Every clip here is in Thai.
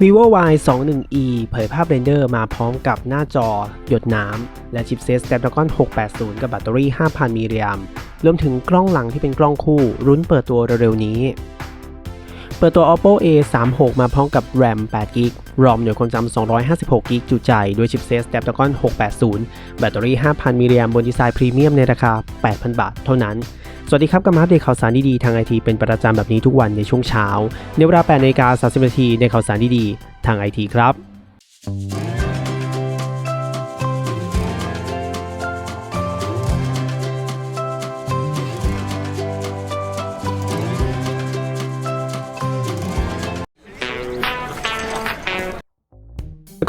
vivo y 2 1 e เผยภาพเรนเดอร์มาพร้อมกับหน้าจอ หยดน้ำ และชิปเซต Snapdragon 680 กับแบตเตอรี่ 5,000 มิลลิแอมป์รวมถึงกล้องหลังที่เป็นกล้องคู่ รุ้นเปิดตัวเร็วๆนี้ เปิดตัว oppo a 3 6มาพร้อมกับ ram 8 g b rom หน่วยความจำ256 g b จุใจ ด้วยชิปเซต Snapdragon 680 แบตเตอรี่ 5,000 มิลลิแอมบนดีไซน์พรีเมียมในราคา 8,000 บาท เท่านั้น สวัสดีครับกับมาอัปเดตข่าวสารดีๆทางไอทีเป็นประจำแบบนี้ทุกวันในช่วงเช้าในเวลา8นาฬิกา30นาทีในข่าวสารดีๆทางไอทีครับ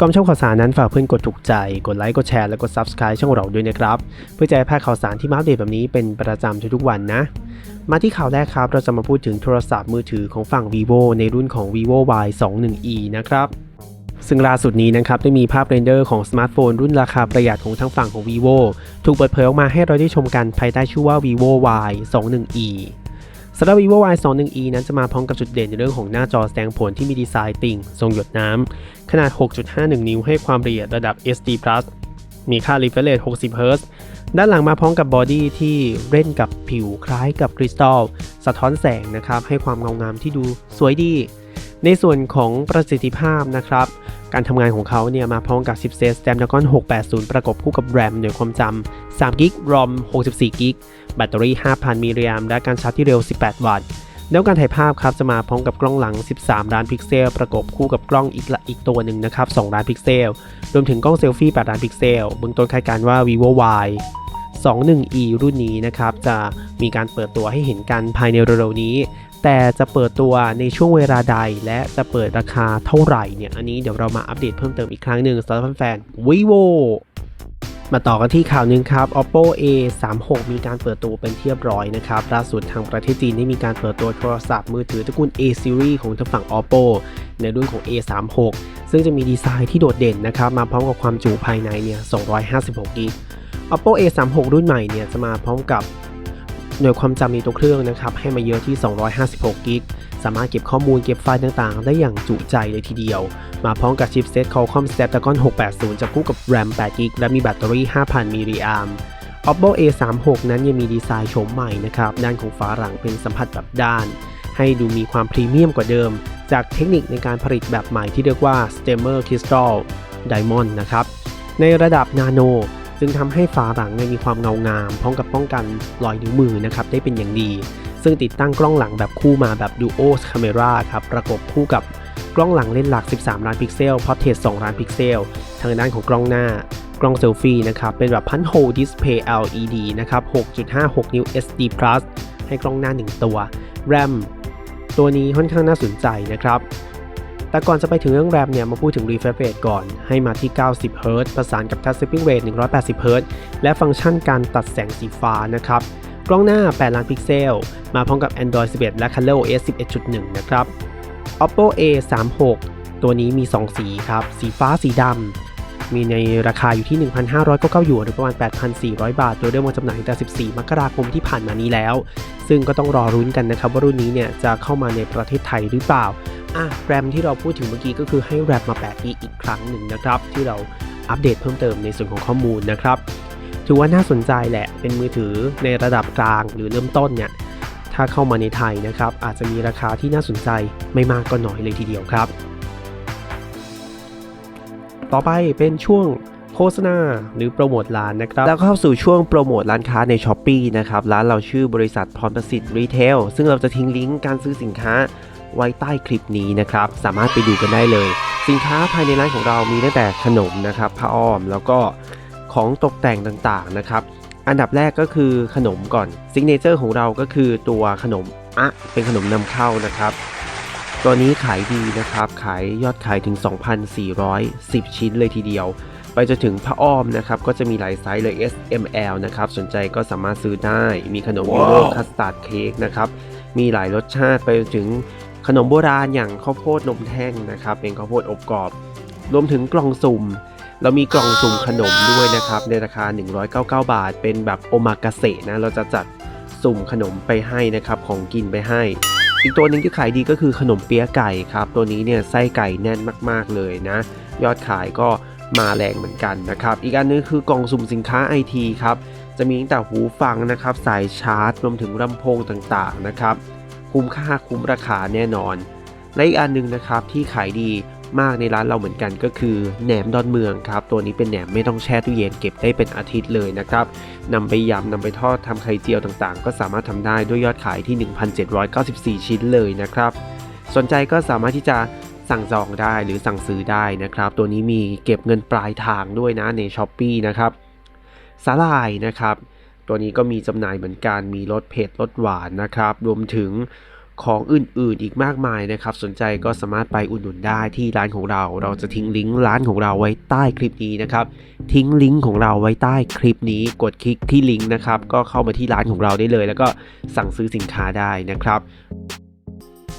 ก่อนชมข่าวสารนั้นฝากเพื่อนกดถูกใจ กดไลค์ กดแชร์ และกด Subscribe ช่องเราด้วยนะครับ เพื่อจะให้พลาดข่าวสารที่มาอัปเดตแบบนี้เป็นประจำทุกๆวันนะ มาที่ข่าวแรกครับ เราจะมาพูดถึงโทรศัพท์มือถือของฝั่ง vivo ในรุ่นของ vivo y 2 1 e นะครับซึ่งล่าสุดนี้นะครับได้มีภาพเรนเดอร์ของสมาร์ทโฟนรุ่นราคาประหยัดของทางฝั่งของ vivo ถูกเปิดเผยออกมาให้เราได้ชมกันภายใต้ชื่อว่า vivo y 2 1 e สำหรับ vivo y 2 1 e นั้นจะมาพร้อมกับจุดเด่นในเรื่องของหน้าจอแสดงผลที่มีดีไซน์ติ่ง ทรงหยดน้ำ ขนาด 6.51 นิ้วให้ความละเอียดระดับ SD+ มีค่า refresh rate 60 Hz ด้านหลังมาพร้อมกับบอดี้ที่เล่นกับผิวคล้ายกับคริสตัล สะท้อนแสงนะครับ ให้ความเงางามที่ดูสวยดี ในส่วนของประสิทธิภาพนะครับ การทำงานของเขาเนี่ยมาพร้อมกับชิปเซต Snapdragon 680 ประกบคู่กับ RAM หน่วยความจำ3 g b ROM 64 g b แบตเตอรี่ 5,000มิลลิแอมป์และการชาร์จที่เร็ว 18 วัตต์แล้วการถ่ายภาพครับจะมาพร้อมกับกล้องหลัง 13 ล้านพิกเซล ประกบคู่กับกล้องอีกอีกตัวหนึ่งนะครับ 2 ล้านพิกเซล รวมถึงกล้องเซลฟี่ 8 ล้านพิกเซล เบื้องต้นคาดการณ์ว่า vivo y 21e รุ่นนี้นะครับ จะมีการเปิดตัวให้เห็นกันภายในเร็วๆนี้ แต่จะเปิดตัวในช่วงเวลาใด และจะเปิดราคาเท่าไหร่เนี่ยอันนี้เดี๋ยวเรามาอัปเดตเพิ่มเติมอีกครั้งหนึ่งสำหรับแฟนๆ vivo มาต่อกันที่ข่าวหนึ่งครับ oppo a 3 6มีการเปิดตัวเป็นที่เรียบร้อยนะครับล่าสุดทางประเทศจีนได้มีการเปิดตัวโทรศัพท์มือถือตระกูล a series ของทางฝั่ง oppo ในรุ่นของ a 3 6ซึ่งจะมีดีไซน์ที่โดดเด่นนะครับ มาพร้อมกับความจุภายในเนี่ย256กิก oppo a 3 6รุ่นใหม่เนี่ยจะมาพร้อมกับ หน่วยความจำในตัวเครื่องนะครับให้มาเยอะที่ 256 กิก สามารถเก็บข้อมูลเก็บไฟล์ต่างๆ ได้อย่างจุใจเลยทีเดียว มาพร้อมกับชิปเซต Qualcomm Snapdragon 680จะคู่กับ RAM 8 g b และมีแบตเตอรี่ 5,000 มิลลิแอมป์ oppo a 3 6 นั้นยังมีดีไซน์โฉมใหม่นะครับ ด้านของฝาหลังเป็นสัมผัสแบบด้าน ให้ดูมีความพรีเมียมกว่าเดิม จากเทคนิคในการผลิตแบบใหม่ที่เรียกว่า Stemmer Crystal Diamond นะครับ ในระดับนาโน จึงทำให้ฝาหลังเนี่ยมีความเงางาม พร้อมกับป้องกันรอยนิ้วมือนะครับได้เป็นอย่างดี ซึ่งติดตั้งกล้องหลังแบบคู่มาแบบ Duo Camera ครับประกบคู่กับกล้องหลังเลนส์หลัก 13 ล้านพิกเซล Portrait 2ล้านพิกเซล ทางด้านของกล้องหน้ากล้องเซลฟี่นะครับเป็นแบบพันโฮดิสเพย์ LED นะครับ 6.56 นิ้ว SD Plus ให้กล้องหน้า 1 ตัว RAM ตัวนี้ค่อนข้างน่าสนใจนะครับ แต่ก่อนจะไปถึงเรื่องแรมเนี่ยมาพูดถึง refresh rate ก่อน ให้มาที่ 90 Hz ประสานกับ touch sampling rate 180 Hz และฟังก์ชันการตัดแสงสีฟ้านะครับ กล้องหน้า 8 ล้านพิกเซล มาพร้อมกับ Android 11 และ ColorOS 11.1 นะครับ Oppo A 3 6 ตัวนี้มี 2 สีครับ สีฟ้าสีดำ มีในราคาอยู่ที่ 1,599หยวนหรือประมาณ 8,400 บาท โดยเริ่มวางจำหน่ายตั้งแต่14 มกราคมที่ผ่านมานี้แล้ว ซึ่งก็ต้องรอรุ้นกันนะครับว่ารุ่นนี้เนี่ยจะเข้ามาในประเทศไทยหรือเปล่า อะแรมที่เราพูดถึงเมื่อกี้ก็คือให้แรมมา8 g อีกครั้งหนึ่งนะครับ ที่เราอัปเดตเพิ่มเติมในส่วนของข้อมูลนะครับ ถือว่าน่าสนใจแหละ เป็นมือถือในระดับกลางหรือเริ่มต้นเนี่ย ถ้าเข้ามาในไทยนะครับ อาจจะมีราคาที่น่าสนใจไม่มากก็น้อยเลยทีเดียวครับ ต่อไปเป็นช่วงโฆษณาหรือโปรโมทร้านนะครับ แล้วก็เข้าสู่ช่วงโปรโมทร้านค้าใน s h อ p e e นะครับ ร้านเราชื่อบริษัทพรประสิทธิ์รีเทลซึ่งเราจะทิ้งลิงก์การซื้อสินค้า ไว้ใต้คลิปนี้นะครับ สามารถไปดูกันได้เลย สินค้าภายในร้านของเรามีตั้งแต่ขนมนะครับผ้าอ้อมแล้วก็ของตกแต่งต่างๆนะครับอันดับแรกก็คือขนมก่อนซิกเนเจอร์ของเราก็คือตัวขนมอะเป็นขนมนำเข้านะครับตัวนี้ขายดีนะครับ ขายยอดขายถึง 2,410 ชิ้นเลยทีเดียว ไปจนถึงผ้าอ้อมนะครับ ก็จะมีหลายไซส์เลย S M L นะครับ สนใจก็สามารถซื้อได้ มีขนมโบโรคัสตาร์ดเค้กนะครับ มีหลายรสชาติไปจนถึง ขนมโบราณอย่างข้าวโพดนมแท่งนะครับ เป็นข้าวโพดอบกรอบ รวมถึงกล่องสุ่ม เรามีกล่องสุ่มขนมด้วยนะครับ ในราคา 199 บาท เป็นแบบโอมากาเสะนะ เราจะจัดสุ่มขนมไปให้นะครับ ของกินไปให้ อีกตัวหนึ่งที่ขายดีก็คือขนมเปี๊ยะไก่ครับ ตัวนี้เนี่ยไส้ไก่แน่นมากๆเลยนะ ยอดขายก็มาแรงเหมือนกันนะครับ อีกอันนึงคือกล่องสุ่มสินค้าไอทีครับ จะมีตั้งแต่หูฟังนะครับ สายชาร์จ รวมถึงลำโพงต่างๆนะครับ คุ้มค่าคุ้มราคาแน่นอน และอีกอันหนึงนะครับที่ขายดีมากในร้านเราเหมือนกันก็คือแหนมดอนเมืองครับ ตัวนี้เป็นแหนมไม่ต้องแช่ตู้เย็นเก็บได้เป็นอาทิตย์เลยนะครับนำไปยำนำไปทอดทำไข่เจียวต่างๆ ก็สามารถทำได้ด้วยยอดขายที่ 1,794 ชิ้นเลยนะครับ สนใจก็สามารถที่จะสั่งจองได้หรือสั่งซื้อได้นะครับ ตัวนี้มีเก็บเงินปลายทางด้วยนะใน s h อ p e e นะครับสาลายนะครับ ตัวนี้ก็มีจำหน่ายเหมือนกัน มีรสเผ็ดรสหวานนะครับ รวมถึงของอื่นๆอีกมากมายนะครับ สนใจก็สามารถไปอุดหนุนได้ที่ร้านของเรา เราจะทิ้งลิงก์ร้านของเราไว้ใต้คลิปนี้นะครับ ทิ้งลิงก์ของเราไว้ใต้คลิปนี้ กดคลิกที่ลิงก์นะครับ ก็เข้ามาที่ร้านของเราได้เลย แล้วก็สั่งซื้อสินค้าได้นะครับ